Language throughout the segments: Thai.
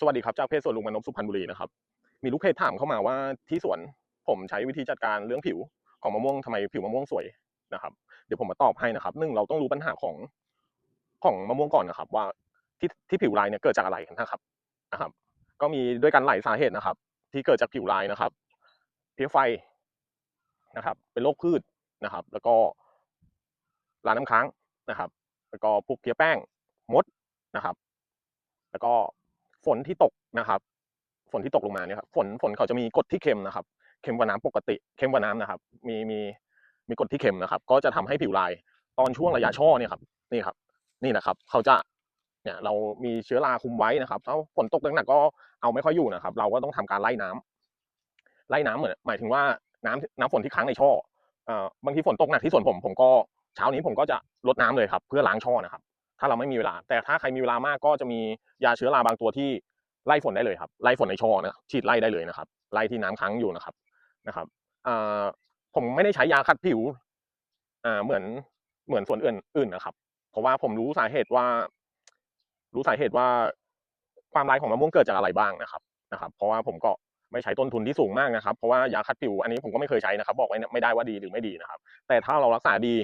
สวัสดีครับจากเพจสวนลุงมนพสุพรรณบุรีนะครับ มีลูกเพจถามเข้ามาว่าที่สวนผมใช้วิธีจัดการเรื่องผิวของมะม่วงทำไมผิวมะม่วงสวยนะครับ เดี๋ยวผมมาตอบให้นะครับหนึ่งเราต้องรู้ปัญหาของของมะม่วงก่อนนะครับ ว่าที่ที่ผิวลายเนี่ยเกิดจากอะไรนะครับนะครับ ก็มีด้วยกันหลายสาเหตุนะครับ ที่เกิดจากผิวลายนะครับเพลี้ยไฟนะครับ เป็นโรคพืชนะครับ แล้วก็ลาน้ำค้างนะครับ แล้วก็พวกเพลี้ยแป้งมดนะครับ แล้วก็ ฝนที่ตกนะครับ ฝนที่ตกลงมาเนี่ยครับฝนฝนเขาจะมีกรดที่เค็มนะครับ เค็มกว่าน้ำปกติเค็มกว่าน้ำนะครับ มีมีมีกรดที่เค็มนะครับ ก็จะทำให้ผิวลายตอนช่วงระยะช่อเนี่ยครับนี่ครับ นี่นะครับ เขาจะเนี่ยเรามีเชื้อราคุมไว้นะครับถ้าฝนตกหนักๆก็เอาไม่ค่อยอยู่นะครับ เราก็ต้องทำการไล่น้ำไล่น้ำเหมือนหมายถึงว่าน้ำน้ำฝนที่ค้างในช่อเอ่อบางทีฝนตกหนักที่สวนผมผมก็เช้านี้ผมก็จะลดน้ำเลยครับ เพื่อล้างช่อนะครับ ถ้าเราไม่มีเวลา แต่ถ้าใครมีเวลามากก็จะมียาเชื้อราบางตัวที่ไล่ฝนได้เลยครับ ไล่ฝนในช่อนะฉีดไล่ได้เลยนะครับ ไล่ที่น้ำค้างอยู่นะครับนะครับผมไม่ได้ใช้ยาขัดผิวเหมือนเหมือนส่วนอื่นอื่นนะครับ เพราะว่าผมรู้สาเหตุว่า รู้สาเหตุว่าความลายของมะม่วงเกิดจากอะไรบ้างนะครับนะครับ เพราะว่าผมก็ไม่ใช้ต้นทุนที่สูงมากนะครับ เพราะว่ายาคัดผิวอันนี้ผมก็ไม่เคยใช้นะครับ บอกไว้ไม่ได้ว่าดีหรือไม่ดีนะครับ แต่ถ้าเรารักษาดี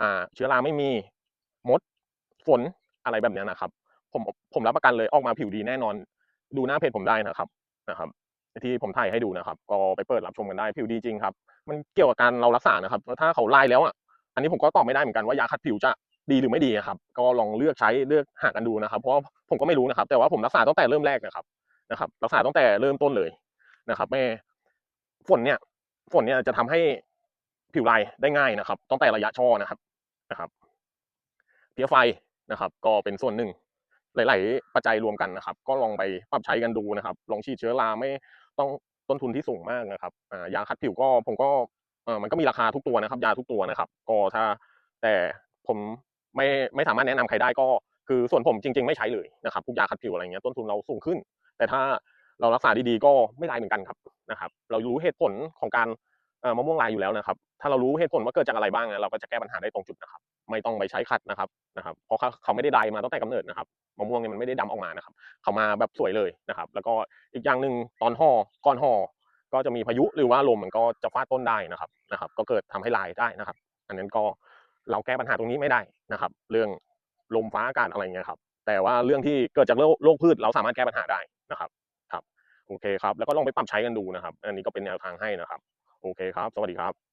อ่า เชื้อราไม่มีมด ฝนอะไรแบบนี้นะครับ ผมผมรับประกันเลยออกมาผิวดีแน่นอน ดูหน้าเพจผมได้นะครับนะครับที่ผมถ่ายให้ดูนะครับ ก็ไปเปิดรับชมกันได้ผิวดีจริงครับ มันเกี่ยวกับการเรารักษานะครับ ถ้าเขาไลายแล้วอะอันนี้ผมก็ตอบไม่ได้เหมือนกันว่ายาคัดผิวจะดีหรือไม่ดีครับ ก็ลองเลือกใช้เลือกหากันดูนะครับ เพราะผมก็ไม่รู้นะครับ แต่ว่าผมรักษาตั้งแต่เริ่มแรกนะครับนะครับ รักษาตั้งแต่เริ่มต้นเลยนะครับแม่ฝนเนี่ย ฝนเนี่ยจะทำให้ผิวลายได้ง่ายนะครับตั้งแต่ระยะช่อนะครับนะครับ เพี้ยไฟ นะครับ ก็เป็นส่วนหนึ่งหลาย ๆ ปัจจัยรวมกันนะครับ ก็ลองไปปรับใช้กันดูนะครับ ลองฉีดเชื้อราไม่ต้องต้นทุนที่สูงมากนะครับยาคัดผิวก็ผมก็มันก็มีราคาทุกตัวนะครับ ยาทุกตัวนะครับ ก็ถ้าแต่ผมไม่ไม่สามารถแนะนำใครได้ก็คือส่วนผมจริง ๆ ไม่ใช้เลยนะครับพวกยาคัดผิวอะไรเงี้ยต้นทุนเราสูงขึ้น แต่ถ้าเรารักษาดีๆก็ไม่ลายเหมือนกันครับนะครับ เรารู้เหตุผลของการมะม่วงลายอยู่แล้วนะครับ ถ้าเรารู้เหตุผลว่าเกิดจากอะไรบ้างเราก็จะแก้ปัญหาได้ตรงจุดนะครับ ไม่ต้องไปใช้ขัดนะครับนะครับ เพราะเขาเขาไม่ได้ไดมาตั้งแต่กำเนิดนะครับมะม่วงเนี่ยมันไม่ได้ดำออกมานะครับ เขามาแบบสวยเลยนะครับ แล้วก็อีกอย่างหนึ่งตอนห่อก่อนห่อก็จะมีพายุหรือว่าลมมันก็จะฟาดต้นได้นะครับนะครับ ก็เกิดทำให้ลายได้นะครับ อันนั้นก็เราแก้ปัญหาตรงนี้ไม่ได้นะครับ เรื่องลมฟ้าอากาศอะไรเงี้ยครับ แต่ว่าเรื่องที่เกิดจากโรคโรคพืชเราสามารถแก้ปัญหาได้นะครับครับ โอเคครับ แล้วก็ลองไปปรับใช้กันดูนะครับ อันนี้ก็เป็นแนวทางให้นะครับ โอเคครับ สวัสดีครับ